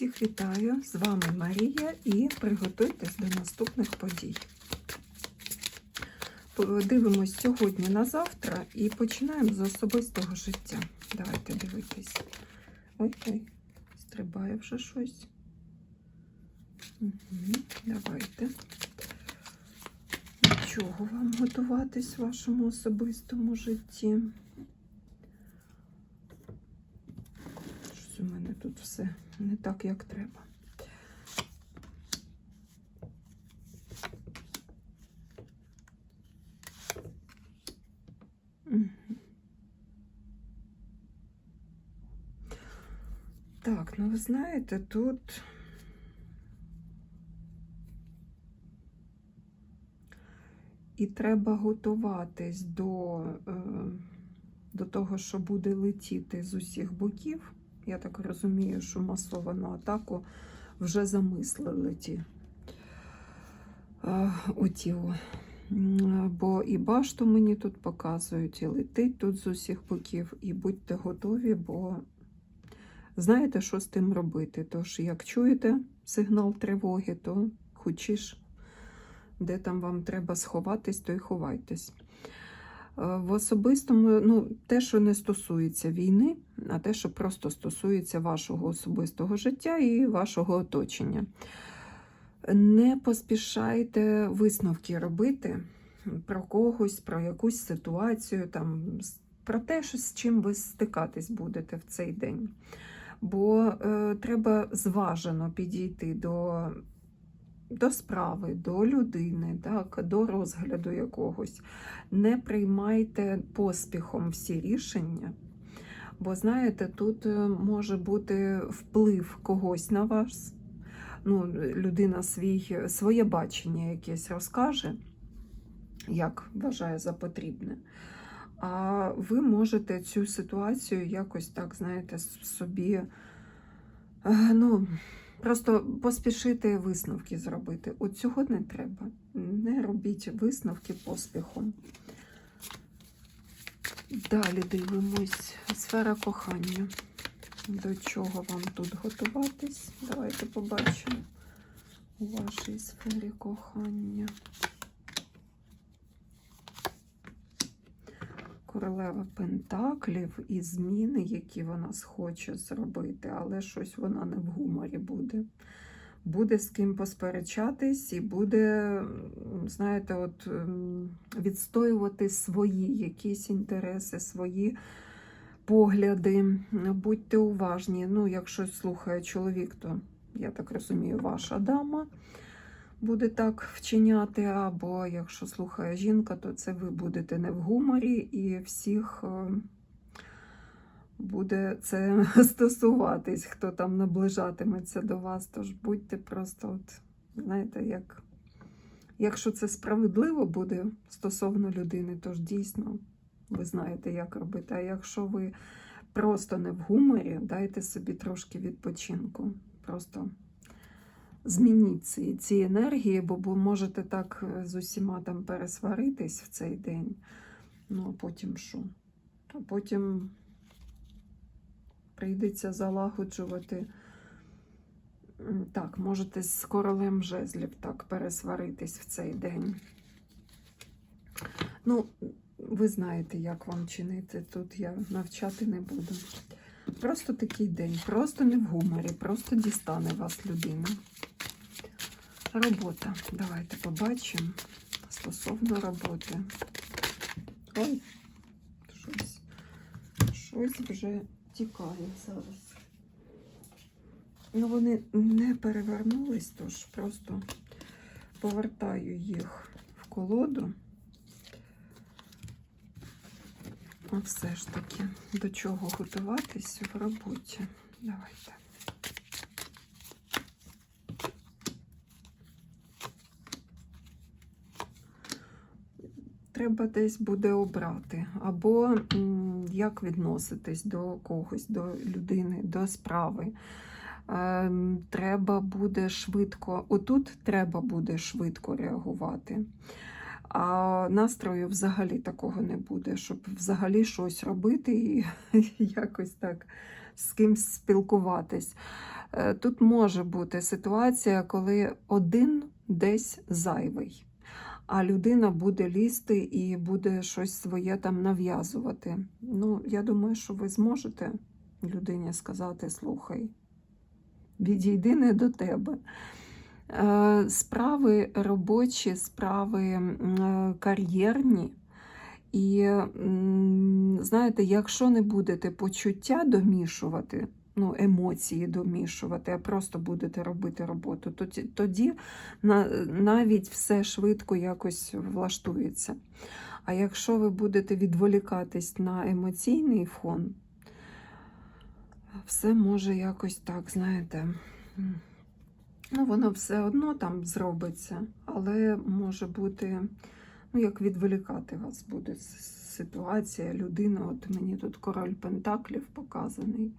Всіх вітаю! З вами Марія і приготуйтесь до наступних подій. Подивимось сьогодні на завтра і починаємо з особистого життя. Давайте дивитись. Ой-ой, стрибає вже щось. Угу, давайте. До чого вам готуватись в вашому особистому житті? Щось у мене тут все не так, як треба. Так, ну ви знаєте, тут і треба готуватись до, е, до того, що буде летіти з усіх боків. Я так розумію, що масовану атаку вже замислили ті е, оті. Бо і башту мені тут показують, і летить тут з усіх боків, і будьте готові, бо знаєте, що з тим робити. Тож, як чуєте сигнал тривоги, то хочеш, де там вам треба сховатись, то й ховайтесь. Е, В особистому, ну, те, що не стосується війни, а те, що просто стосується вашого особистого життя і вашого оточення. Не поспішайте висновки робити про когось, про якусь ситуацію, там, про те, що, з чим ви стикатись будете в цей день. Бо е, треба зважено підійти до, до справи, до людини, так, до розгляду якогось. Не приймайте поспіхом всі рішення. Бо знаєте, тут е, може бути вплив когось на вас. Ну, людина свій, своє бачення якесь розкаже, як вважає за потрібне. А ви можете цю ситуацію якось так, знаєте, собі, е, ну, просто поспішити висновки зробити. От цього не треба. Не робіть висновки поспіхом. Далі дивимось. Сфера кохання. До чого вам тут готуватись? Давайте побачимо у вашій сфері кохання. Королева Пентаклів і зміни, які вона схоче зробити, але щось вона не в гуморі буде. Буде з ким посперечатись і буде, знаєте, от ем, відстоювати свої якісь інтереси, свої погляди. Будьте уважні. Ну, якщо слухає чоловік, то я так розумію, ваша дама буде так вчиняти. Або якщо слухає жінка, то це ви будете не в гуморі і всіх е, буде це стосуватись, хто там наближатиметься до вас. Тож будьте просто, от, знаєте, як. Якщо це справедливо буде стосовно людини, то ж дійсно ви знаєте, як робити. А якщо ви просто не в гуморі, дайте собі трошки відпочинку. Просто змініть ці, енергії, бо ви можете так е, з усіма там пересваритись в цей день. Ну, а потім що? А потім прийдеться залагоджувати. Так, можете з королем жезлів так пересваритись в цей день. Ну, ви знаєте, як вам чинити. Тут я навчати не буду. Просто такий день, просто не в гуморі, просто дістане вас людина. Робота. Давайте побачимо стосовно роботи. Ой, щось, щось вже тікає зараз. Ну, вони не перевернулись, тож просто повертаю їх в колоду. А все ж таки, до чого готуватись в роботі. Давайте. Треба десь буде обрати, або як відноситись до когось, до людини, до справи. Ем, Треба буде швидко, отут треба буде швидко реагувати. А настрою взагалі такого не буде, щоб взагалі щось робити і якось так з кимсь спілкуватись. Е, Тут може бути ситуація, коли один десь зайвий, а людина буде лізти і буде щось своє там нав'язувати. Ну, я думаю, що ви зможете людині сказати: слухай, відійди не до тебе. Е, Справи робочі, справи е, кар'єрні. І знаєте, якщо не будете почуття домішувати, ну, емоції домішувати, а просто будете робити роботу, то тоді навіть все швидко якось влаштується. А якщо ви будете відволікатись на емоційний фон, все може якось так, знаєте. Ну, воно все одно там зробиться, але може бути, ну, як відволікати вас буде ситуація, людина. От мені тут король Пентаклів показаний.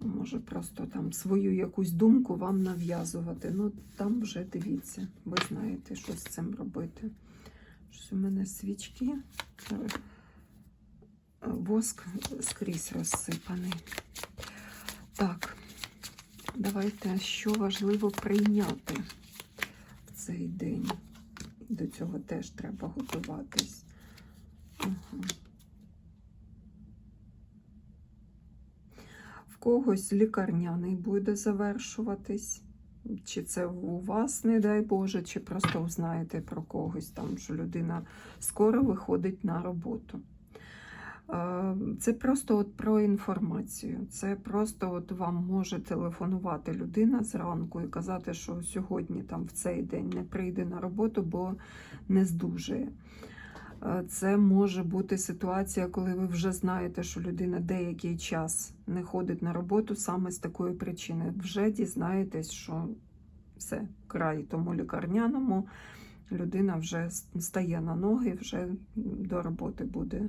Може просто там свою якусь думку вам нав'язувати. Ну, там вже дивіться, ви знаєте, що з цим робити. Щось у мене свічки, е, воск скрізь розсипаний. Так. Давайте, що важливо прийняти в цей день. До цього теж треба готуватись. Ага. В когось лікарняний буде завершуватись. Чи це у вас, не дай Боже, чи просто узнаєте про когось там, що людина скоро виходить на роботу. Е, Це просто от про інформацію. Це просто от вам може телефонувати людина зранку і казати, що сьогодні там в цей день не прийде на роботу, бо не здужує. Е, Це може бути ситуація, коли ви вже знаєте, що людина деякий час не ходить на роботу саме з такої причини. Вже дізнаєтесь, що все, край тому лікарняному людина вже стає на ноги, вже до роботи буде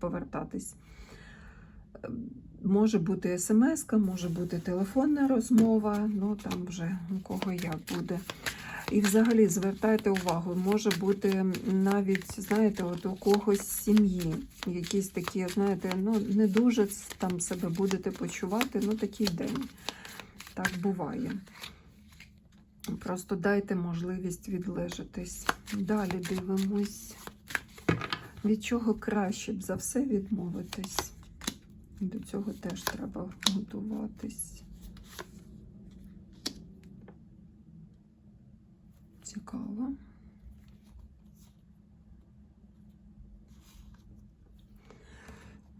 повертатись. Може бути смс, може бути телефонна розмова, ну там вже у кого як буде. І взагалі звертайте увагу, може бути навіть, знаєте, от у когось з сім'ї якісь такі, знаєте, ну не дуже там себе будете почувати, ну такий день. Так буває. Просто дайте можливість відлежатись. Далі дивимось, від чого краще б за все відмовитись. До цього теж треба готуватись. Цікаво.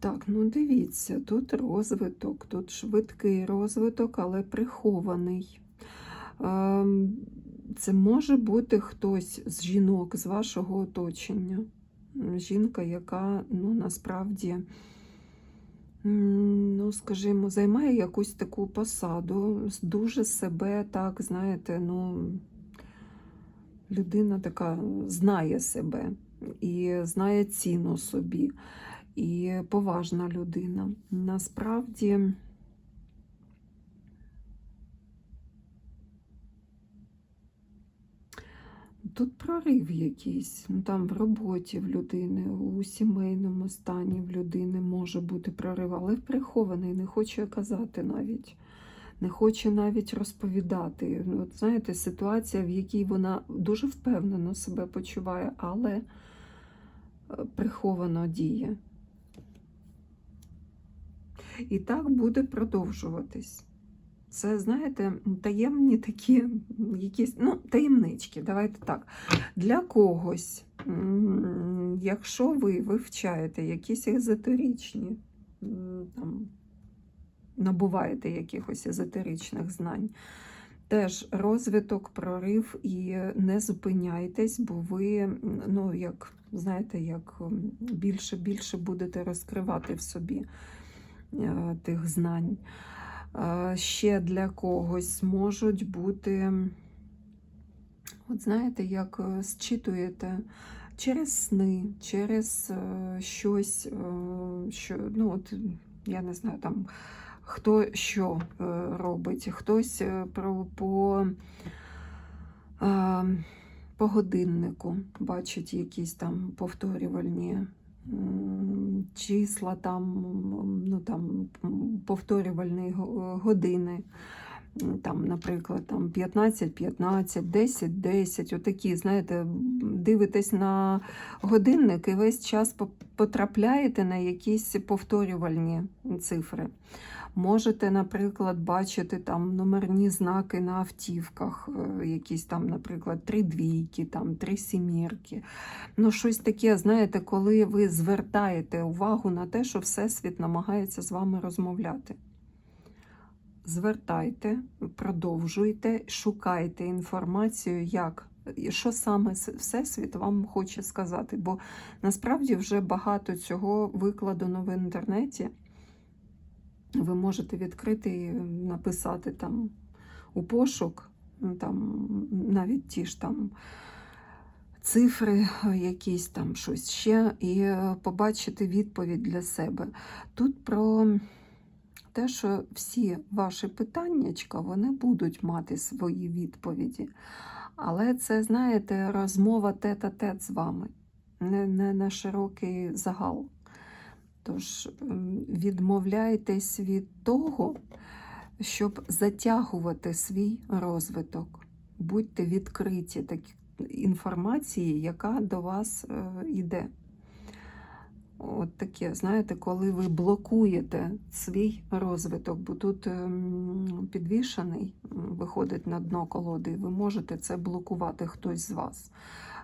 Так, ну дивіться, тут розвиток, тут швидкий розвиток, але прихований. Ем, Це може бути хтось з жінок з вашого оточення. Жінка, яка ну, насправді, ну, скажімо, займає якусь таку посаду, дуже себе так, знаєте, ну, людина така знає себе і знає ціну собі, і поважна людина. Насправді. Тут прорив якийсь, ну там в роботі в людини, у сімейному стані в людини може бути прорив, але прихований, не хоче казати навіть, не хоче навіть розповідати. Ну, От знаєте, ситуація, в якій вона дуже впевнено себе почуває, але е, приховано діє. І так буде продовжуватись. Це, знаєте, таємні такі якісь, ну, таємнички, давайте так. Для когось, якщо ви вивчаєте якісь езотеричні, м, там, набуваєте якихось езотеричних знань, теж розвиток, прорив і не зупиняйтесь, бо ви, ну, як, знаєте, як більше більше будете розкривати в собі е, тих знань. Е, Ще для когось можуть бути, от знаєте, як е, зчитуєте через сни, через е, щось, е, що, ну от, я не знаю, там, хто що е, робить, хтось е, про, по, е, по годиннику бачить якісь там повторювальні числа, там, ну, там, повторювальні години. Там, наприклад, там 15, 15, 10, 10, отакі, знаєте, дивитесь на годинник і весь час потрапляєте на якісь повторювальні цифри. Можете, наприклад, бачити там номерні знаки на автівках, е, якісь там, наприклад, три двійки, там три сімірки. Ну, щось таке, знаєте, коли ви звертаєте увагу на те, що Всесвіт намагається з вами розмовляти. Звертайте, продовжуйте, шукайте інформацію, як, що саме Всесвіт вам хоче сказати. Бо насправді вже багато цього викладено в інтернеті. Ви можете відкрити і написати там у пошук, ну, там навіть ті ж там цифри, якісь там щось ще, і е, побачити відповідь для себе. Тут про те, що всі ваші питаннячка, вони будуть мати свої відповіді. Але це, знаєте, розмова тет-а-тет з вами, не, не на широкий загал. Тож ем, відмовляйтесь від того, щоб затягувати свій розвиток. Будьте відкриті так, інформації, яка до вас е, йде. От таке, знаєте, коли ви блокуєте свій розвиток, бо тут ем, підвішений, виходить на дно колоди, ви можете це блокувати хтось з вас.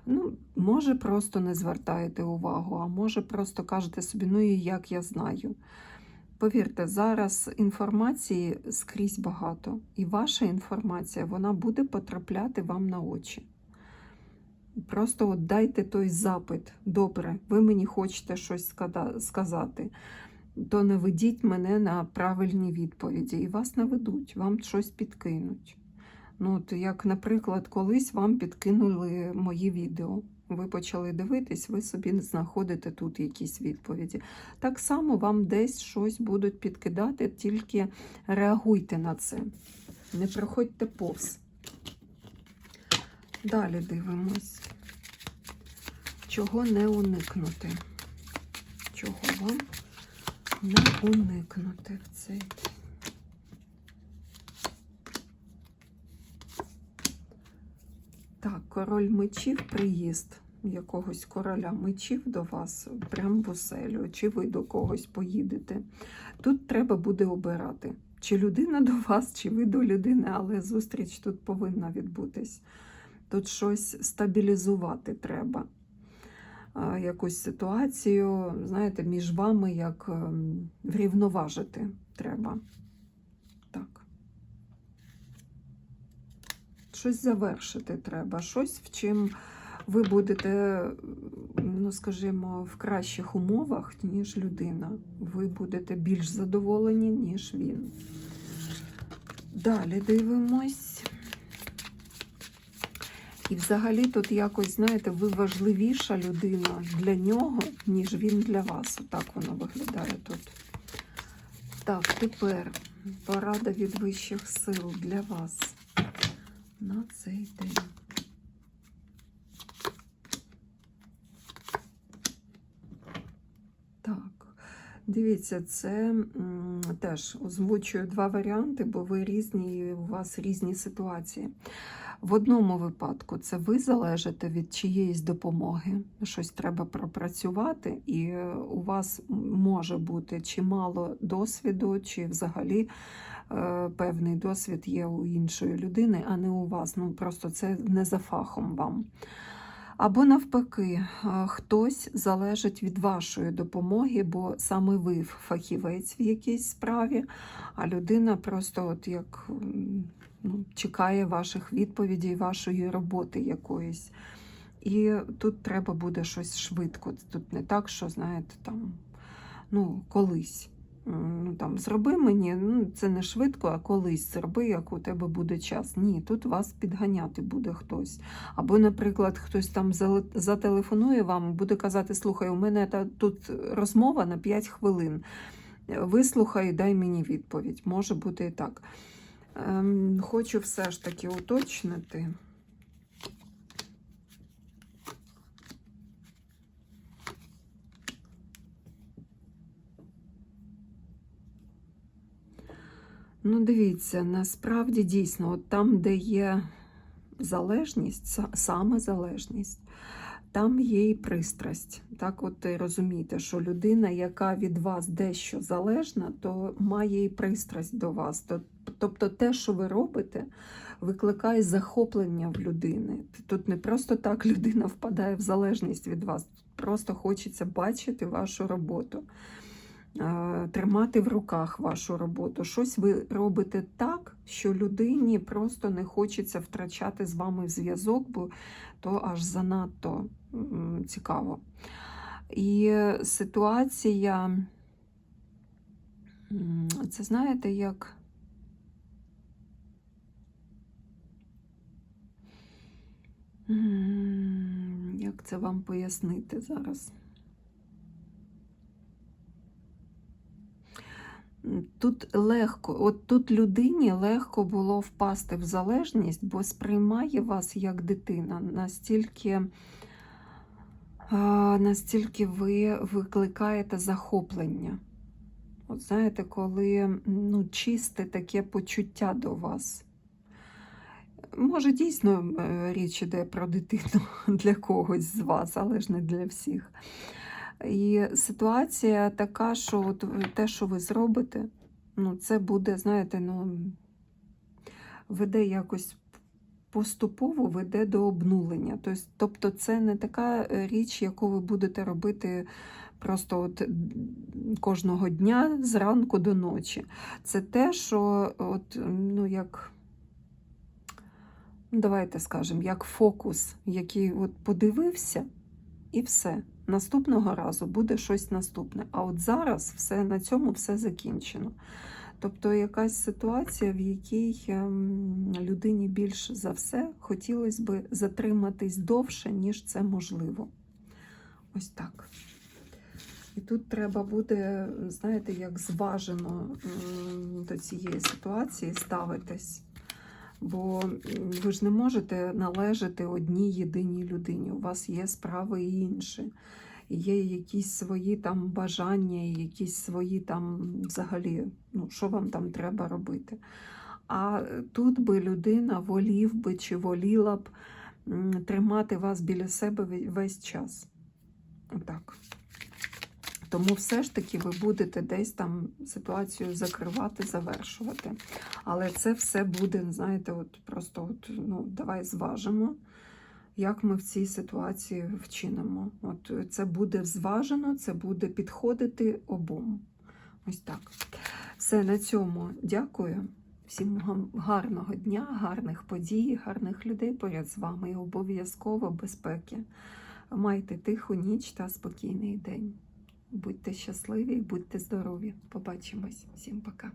Ну, може, просто не звертаєте увагу, а може, просто кажете собі, ну і як я знаю. Повірте, зараз інформації скрізь багато, і ваша інформація вона буде потрапляти вам на очі. Просто от дайте той запит. Добре, ви мені хочете щось сказати, то наведіть мене на правильні відповіді, і вас наведуть, вам щось підкинуть. Ну, от як, наприклад, колись вам підкинули мої відео. Ви почали дивитись, ви собі знаходите тут якісь відповіді. Так само вам десь щось будуть підкидати, тільки реагуйте на це. Не проходьте повз. Далі дивимось. Чого не уникнути? Чого вам не уникнути в цей? Так, король мечів приїзд якогось короля мечів до вас прямо в оселю, чи ви до когось поїдете. Тут треба буде обирати, чи людина до вас, чи ви до людини, але зустріч тут повинна відбутись. Тут щось стабілізувати треба. Якусь ситуацію, знаєте, між вами як ем, врівноважити треба. Так. Щось завершити треба, щось, в чим ви будете, ну скажімо, в кращих умовах, ніж людина. Ви будете більш задоволені, ніж він. Далі дивимось. І взагалі тут якось, знаєте, ви важливіша людина для нього, ніж він для вас. Отак воно виглядає тут. Так, тепер порада від вищих сил для вас на цей день. Так, дивіться, це теж озвучую два варіанти, бо ви різні, і у вас різні ситуації. В одному випадку це ви залежите від чиєїсь допомоги. Щось треба пропрацювати, і у вас може бути чимало досвіду, чи взагалі певний досвід є у іншої людини, а не у вас. Ну просто це не за фахом вам. Або навпаки, е, хтось залежить від вашої допомоги, бо саме ви фахівець в якійсь справі, а людина просто от як ну, чекає ваших відповідей, вашої роботи якоїсь. І тут треба буде щось швидко. Тут не так, що, знаєте, там, ну, колись. Ну, там, зроби мені, ну, це не швидко, а колись зроби, як у тебе буде час. Ні, тут вас підганяти буде хтось. Або, наприклад, хтось там зателефонує вам, буде казати: слухай, у мене та- тут розмова на 5 хвилин. Вислухай, дай мені відповідь. Може бути і так. Ем, хочу все ж таки уточнити. Ну, дивіться, насправді дійсно, от там, де є залежність, са- саме залежність, там є і пристрасть. Так, от розумієте, що людина, яка від вас дещо залежна, то має і пристрасть до вас. Тобто те, що ви робите, викликає захоплення в людини. Тут не просто так людина впадає в залежність від вас, просто хочеться бачити вашу роботу тримати в руках вашу роботу. Щось ви робите так, що людині просто не хочеться втрачати з вами зв'язок, бо то аж занадто цікаво. І ситуація, це знаєте, як. Як це вам пояснити зараз? Тут легко, от тут людині легко було впасти в залежність, бо сприймає вас як дитина. Настільки, настільки ви викликаєте захоплення. От знаєте, коли ну, чисте таке почуття до вас. Може, дійсно е, річ іде про дитину для когось з вас, але ж не для всіх. І ситуація така, що от те, що ви зробите, ну, це буде, знаєте, ну, веде якось поступово веде до обнулення. Тобто, це не така е, річ, яку ви будете робити просто от кожного дня зранку до ночі. Це те, що от, ну, як. ну, Давайте скажемо, як фокус, який от подивився, і все. Наступного разу буде щось наступне. А от зараз все на цьому все закінчено. Тобто якась ситуація, в якій ем, людині більш за все хотілося би затриматись довше, ніж це можливо. Ось так. І тут треба буде, знаєте, як зважено до цієї ситуації ставитись. Бо ви ж не можете належати одній єдиній людині. У вас є справи і інші. Є якісь свої там бажання, якісь свої там взагалі, ну, що вам там треба робити. А тут би людина волів би чи воліла б тримати вас біля себе весь час. Отак. Тому все ж таки ви будете десь там ситуацію закривати, завершувати. Але це все буде, знаєте, от просто от, ну, давай зважимо, як ми в цій ситуації вчинимо. От це буде зважено, це буде підходити обом. Ось так. Все на цьому дякую. Всім гарного дня, гарних подій, гарних людей поряд з вами і обов'язково безпеки. Майте тиху ніч та спокійний день. Будьте щасливі, будьте здорові. Побачимось. Всім пока.